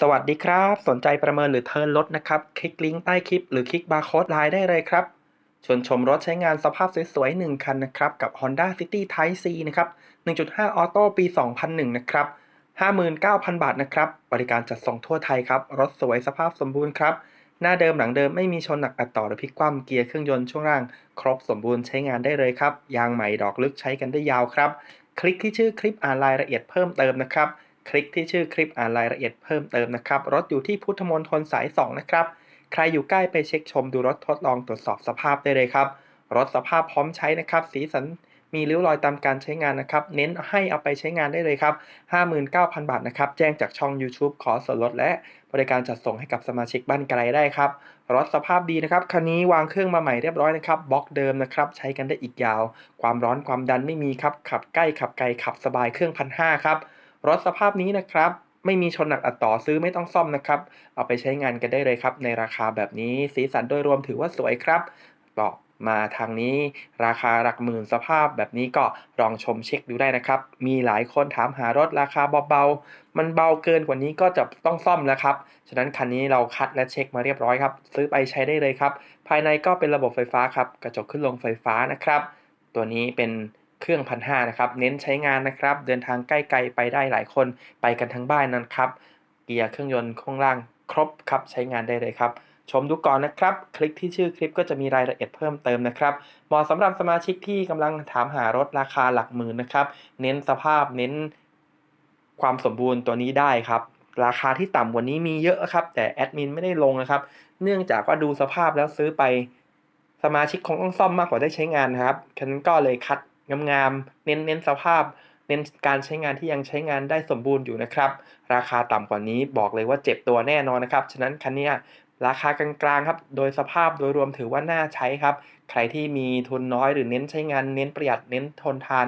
สวัสดีครับ สนใจประเมินหรือเทิร์นรถนะครับ คลิกลิงก์ใต้คลิปหรือคลิกบาร์โค้ดไลน์ได้เลยครับชวนชมรถใช้งานสภาพสวยๆ 1 คันนะครับ กับ Honda City Type C นะครับ 1.5 ออโต้ปี 2001 นะครับ 59,000 บาทนะครับ บริการจัดส่งทั่วไทยครับ รถสวยสภาพสมบูรณ์ครับ หน้าเดิมหลังเดิมไม่มีชนหนักอัดต่อหรือพลิกคว่ำเกียร์เครื่องยนต์ช่วงล่าง ครบสมบูรณ์ใช้งานได้เลยครับ ยางใหม่ดอกลึกใช้กันได้ยาวครับ คลิกที่ชื่อคลิปอ่านรายละเอียดเพิ่มเติมนะครับ คลิกที่ชื่อคลิปอ่านรายละเอียดเพิ่มเติมนะครับ รถอยู่ที่พุทธมณฑลสาย 2 นะครับ ใครอยู่ใกล้ไปเช็คชมดูรถทดลองตรวจสอบสภาพได้เลยครับ รถสภาพพร้อมใช้นะครับ สีสันมีริ้วรอยตามการใช้งานนะครับ เน้นให้เอาไปใช้งานได้เลยครับ 59,000 บาทนะครับ แจ้งจากช่อง YouTube ขอส่วนลดและบริการจัดส่งให้กับสมาชิกบ้านไกลได้ครับ รถสภาพดีนะครับ คันนี้วางเครื่องมาใหม่เรียบร้อยนะครับ บล็อกเดิมนะครับ ใช้กันได้อีกยาว ความร้อนความดันไม่มีครับ ขับใกล้ขับไกลขับสบายเครื่องพันห้าครับ รถสภาพนี้นะครับไม่มีชนหนักอัดต่อซื้อไม่ต้องซ่อมนะครับ เอาไปใช้งานกันได้เลยครับ ในราคาแบบนี้สีสันโดยรวมถือว่าสวยครับบอกมาทางนี้ราคาหลักหมื่นสภาพแบบนี้ก็ลองชมเช็คดูได้นะครับ มีหลายคนถามหารถราคาเบาๆ มันเบาเกินกว่านี้ก็จะต้องซ่อมแล้วครับ ฉะนั้นคันนี้เราคัดและเช็คมาเรียบร้อยครับ ซื้อไปใช้ได้เลยครับ ภายในก็เป็นระบบไฟฟ้าครับ กระจกขึ้นลงไฟฟ้านะครับ ตัวนี้เป็น เครื่องพันห้านะครับ เน้นใช้งานนะครับ เดินทางใกล้ๆไปได้หลายคนไปกันทั้งบ้านนะครับ เกียร์เครื่องยนต์ข้างล่างครบครับใช้งานได้เลยครับชมดูก่อนนะครับ คลิกที่ชื่อคลิปก็จะมีรายละเอียดเพิ่มเติมนะครับเหมาะสำหรับสมาชิกที่กำลังถามหารถราคาหลักหมื่นนะครับ เน้นสภาพเน้นความสมบูรณ์ตัวนี้ได้ครับ ราคาที่ต่ำกว่านี้มีเยอะครับ แต่แอดมินไม่ได้ลงนะครับ เนื่องจากว่าดูสภาพแล้วซื้อไป สมาชิกคงต้องซ่อมมากกว่าได้ใช้งานนครับ ฉันก็เลยคัด งามๆ เน้นเน้นสภาพ เน้นการใช้งานที่ยังใช้งานได้สมบูรณ์อยู่นะครับ ราคาต่ำกว่านี้บอกเลยว่าเจ็บตัวแน่นอนนะครับ ฉะนั้นคันนี้ราคากลางๆครับ โดยสภาพโดยรวมถือว่าน่าใช้ครับ ใครที่มีทุนน้อยหรือเน้นใช้งาน เน้นประหยัด เน้นทนทาน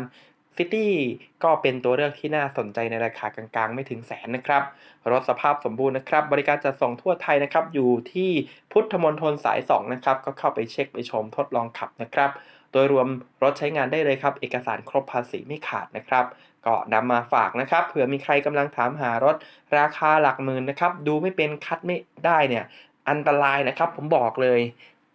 ซิตี้ก็เป็นตัวเลือกที่น่าสนใจในราคากลางๆ ไม่ถึงแสนนะครับ รถสภาพสมบูรณ์นะครับ บริการจัดส่งทั่วไทยนะครับ อยู่ที่พุทธมณฑลสาย 2 นะครับ ก็เข้าไปเช็คไปชมทดลองขับนะครับ โดยรวมรถใช้งานได้เลยครับ เอกสารครบภาษีไม่ขาดนะครับ ก็นำมาฝากนะครับเผื่อมีใครกำลังถามหารถราคาหลักหมื่นนะครับ ดูไม่เป็นคัดไม่ได้เนี่ยอันตรายนะครับ ผมบอกเลย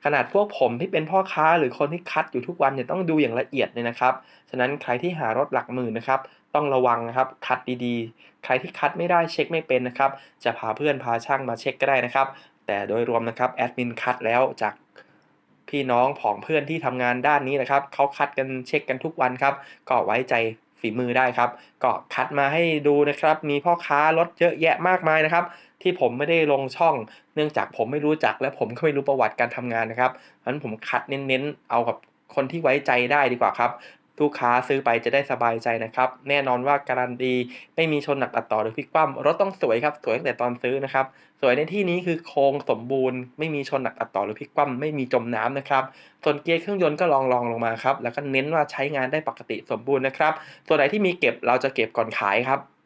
ขนาดพวกผมที่เป็นพ่อค้าหรือคนที่คัดอยู่ทุกวันเนี่ยต้องดูอย่างละเอียดเลยนะครับ ฉะนั้นใครที่หารถหลักหมื่นนะครับต้องระวังนะครับ คัดดีๆ ใครที่คัดไม่ได้เช็คไม่เป็นนะครับ จะพาเพื่อนพาช่างมาเช็คก็ได้นะครับ แต่โดยรวมนะครับแอดมินคัดแล้วจาก พี่น้องผองเพื่อนที่ทำงานด้านนี้นะครับเขาคัดกันเช็คกันทุกวันครับ ก็ไว้ใจฝีมือได้ครับ ก็คัดมาให้ดูนะครับ มีพ่อค้ารถเยอะแยะมากมายนะครับ ที่ผมไม่ได้ลงช่อง เนื่องจากผมไม่รู้จักและผมก็ไม่รู้ประวัติการทำงานนะครับเพราะฉะนั้นผมคัดเน้นๆเอากับคนที่ไว้ใจได้ดีกว่าครับ ลูกค้าซื้อไปจะได้สบายใจนะครับ แน่นอนว่าการันตีไม่มีชนหนักตัดต่อหรือพลิกคว่ำรถต้องสวยครับ สวยตั้งแต่ตอนซื้อนะครับ สวยในที่นี้คือโครงสมบูรณ์ ไม่มีชนหนักตัดต่อหรือพลิกคว่ำไม่มีจมน้ำนะครับ ส่วนเกียร์เครื่องยนต์ก็ลองลองลงมาครับ แล้วก็เน้นว่าใช้งานได้ปกติสมบูรณ์นะครับ ตัวไหนที่มีเก็บเราจะเก็บก่อนขายครับ